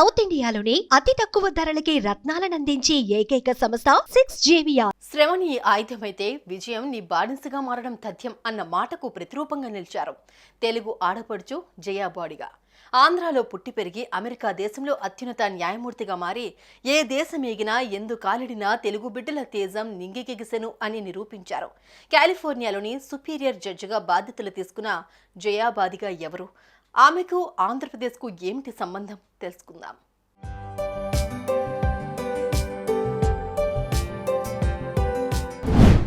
South ఇండియాలోని అతి తక్కువ ధరలకి రత్నాలనందించి ఏకైక సంస్థ సిక్స్ జేవియా శ్రమ నీ ఆయుధమైతే విజయం నీ బానిసగా మారడం తథ్యం అన్న మాటకు ప్రతిరూపంగా నిలిచారు. తెలుగు ఆడపడుచు జయా బాడిగా. ఆంధ్రాలో పుట్టి పెరిగి అమెరికా దేశంలో అత్యున్నత న్యాయమూర్తిగా మారి ఏ దేశం ఎగినా ఎందు కాలిడినా తెలుగు బిడ్డల తేజం నింగికెగిసెను అని నిరూపించారు. కాలిఫోర్నియాలోని సుపీరియర్ జడ్జిగా బాధ్యతలు తీసుకున్న జయాబాదిగా ఎవరు? ఆమెకు ఆంధ్రప్రదేశ్కు ఏమిటి సంబంధం తెలుసుకుందాం.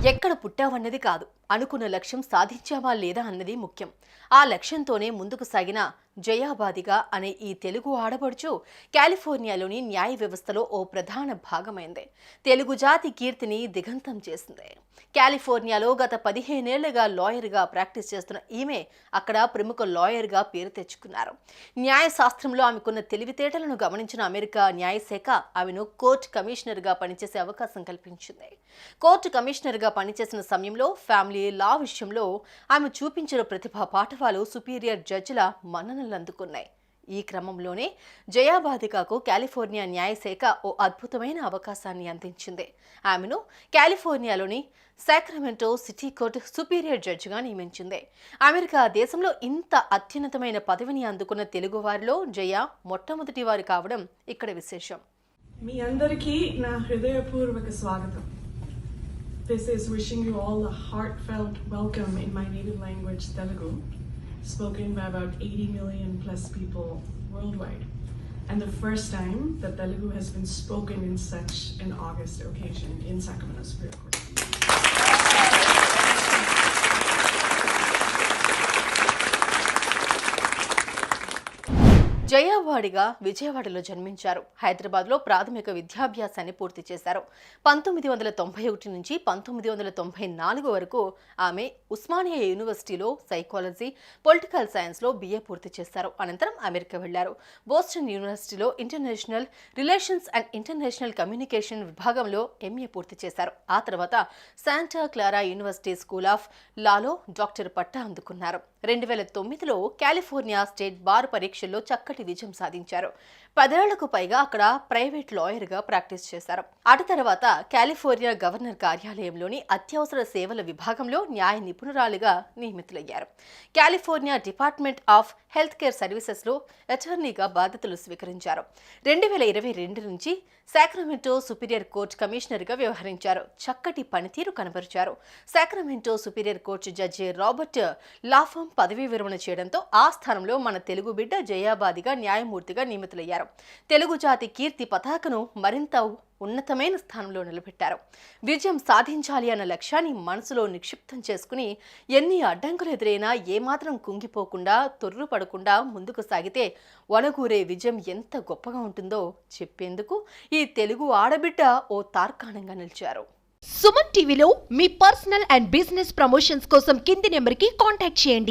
ఎక్కడ పుట్టావన్నది కాదు. అనుకున్న లక్ష్యం సాధించావా లేదా అన్నది ముఖ్యం. ఆ లక్ష్యంతోనే ముందుకు సాగిన జయాబాదిగా అనే ఈ తెలుగు ఆడబడుచు కాలిఫోర్నియాలోని న్యాయ వ్యవస్థలో ఓ ప్రధాన భాగమైంది. తెలుగు జాతి కీర్తిని దిగంతం చేసింది. కాలిఫోర్నియాలో గత పదిహేనేళ్ళుగా లాయర్గా ప్రాక్టీస్ చేస్తున్న ఈమె అక్కడ ప్రముఖ లాయర్గా పేరు తెచ్చుకున్నారు. న్యాయశాస్త్రంలో ఆమెకున్న తెలివితేటలను గమనించిన అమెరికా న్యాయశాఖ ఆమెను కోర్టు కమిషనర్గా పనిచేసే అవకాశం కల్పించింది. కోర్టు కమిషనర్గా పనిచేసిన సమయంలో ఫ్యామిలీ లా విషయంలో ఆమె చూపించిన ప్రతిభా పాఠవాలు సుపీరియర్ జడ్జిల మన్ననలు అందుకున్నాయి. ఈ క్రమంలోనే జయాబాధికకు కాలిఫోర్నియా న్యాయశాఖ ఓ అద్భుతమైన అవకాశాన్ని అందించింది. ఆమెను కాలిఫోర్నియాలోని సాక్రమెంటో సిటీ కోర్టు సుపీరియర్ జడ్జిగా నియమించింది. అమెరికా దేశంలో ఇంత అత్యున్నతమైన పదవిని అందుకున్న తెలుగువారిలో జయ మొట్టమొదటి వారు కావడం ఇక్కడ విశేషం. మీ అందరికీ నా హృదయపూర్వక స్వాగతం. This is wishing you all a heartfelt welcome in my native language Telugu, spoken by about 80 million plus people worldwide, and the first time that Telugu has been spoken in such an august occasion in Sacramento Superior Court. జయావాడిగా విజయవాడలో జన్మించారు. హైదరాబాద్లో ప్రాథమిక విద్యాభ్యాసాన్ని పూర్తి చేశారు. పంతొమ్మిది వందల తొంభై ఒకటి నుంచి పంతొమ్మిది వందల తొంభై నాలుగు వరకు ఆమె ఉస్మానియా యూనివర్సిటీలో సైకాలజీ పొలిటికల్ సైన్స్లో బిఏ పూర్తి చేశారు. అనంతరం అమెరికా వెళ్ళారు బోస్టన్ యూనివర్సిటీలో international relations and international communication విభాగంలో ఎంఏ పూర్తి చేశారు. ఆ తర్వాత Santa Clara university school of Lalo doctor పట్టా అందుకున్నారు. రెండు వేల తొమ్మిదిలో కాలిఫోర్నియా స్టేట్ బార్ పరీక్షల్లో చక్కటి విజయం సాధించారు. పదేళ్ళకు పైగా అక్కడ ప్రైవేట్ లాయర్గా ప్రాక్టీస్ చేశారు. అటు తర్వాత కాలిఫోర్నియా గవర్నర్ కార్యాలయంలోని అత్యవసర సేవల విభాగంలో న్యాయ నిపుణురాలుగా నియమితులయ్యారు. California department of health care సర్వీసెస్లో అటర్నీగా బాధ్యతలు స్వీకరించారు. రెండు వేల ఇరవై రెండు నుంచి సాక్రమెంటో సుపీరియర్ కోర్టు కమిషనర్గా వ్యవహరించారు. చక్కటి పనితీరు కనబరిచారు. Sacramento superior court judge Robert Lapham పదవీ విరమణ చేయడంతో ఆ స్థానంలో మన తెలుగు బిడ్డ జయాబాదిగా న్యాయమూర్తిగా నియమితులయ్యారు. తెలుగు జాతి కీర్తి పతాకను మరింత ఉన్నతమైన స్థానంలో నిలబెట్టారు. విజయం సాధించాలి అన్న లక్ష్యాన్ని మనసులో నిక్షిప్తం చేసుకుని ఎన్ని అడ్డంకులు ఎదురైనా ఏమాత్రం కుంగిపోకుండా తొర్రుపడకుండా ముందుకు సాగితే వనగూరే విజయం ఎంత గొప్పగా ఉంటుందో చెప్పేందుకు ఈ తెలుగు ఆడబిడ్డ ఓ తార్కాణంగా నిలిచారు. సుమన్ టీవీలో మీ పర్సనల్ అండ్ బిజినెస్ ప్రమోషన్స్ కోసం కింది నెంబర్కి కాంటాక్ట్ చేయండి.